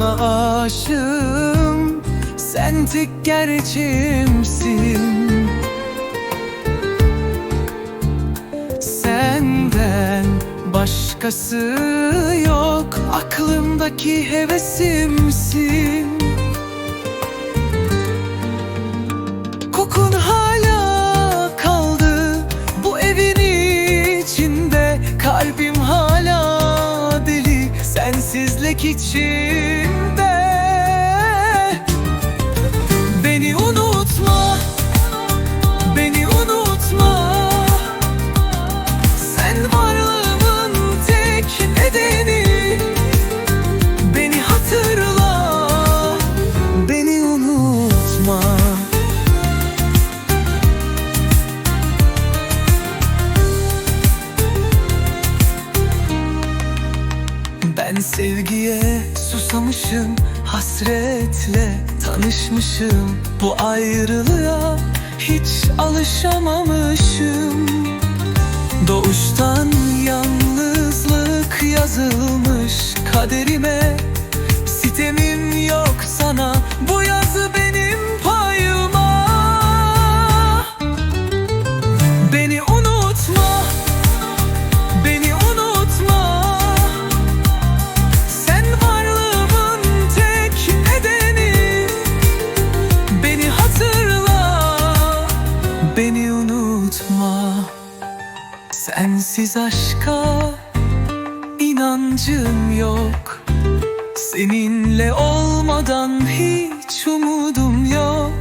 aşığım Sen tek gerçeğimsin. Senden başkası yok Aklımdaki hevesimsin. Kokun hala kaldı bu evin içinde. Kalbim hala deli sensizlik içinde Ben sevgiye susamışım Hasretle tanışmışım. Bu ayrılığa hiç alışamamışım. Doğuştan yalnızlık yazılmış kaderime Sensiz aşka inancım yok. Seninle olmadan hiç umudum yok.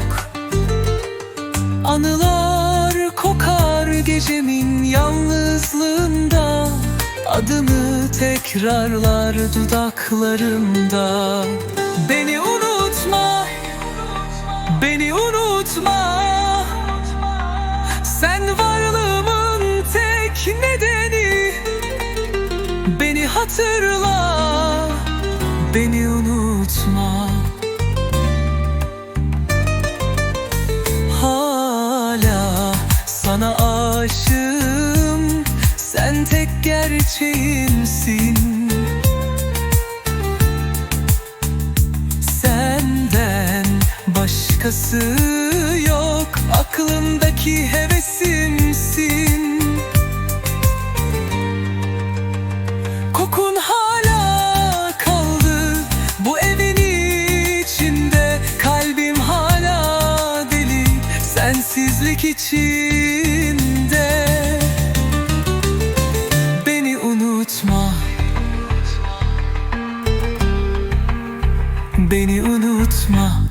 Anılar kokar gecemin yalnızlığında. Adımı tekrarlar dudaklarımda. Beni unutma, beni unutma. Sen tek nedeni? Beni hatırla, beni unutma. Hala sana aşığım Sen tek gerçeğimsin. Senden başkası yok Aklımdaki hevesimsin Beni unutma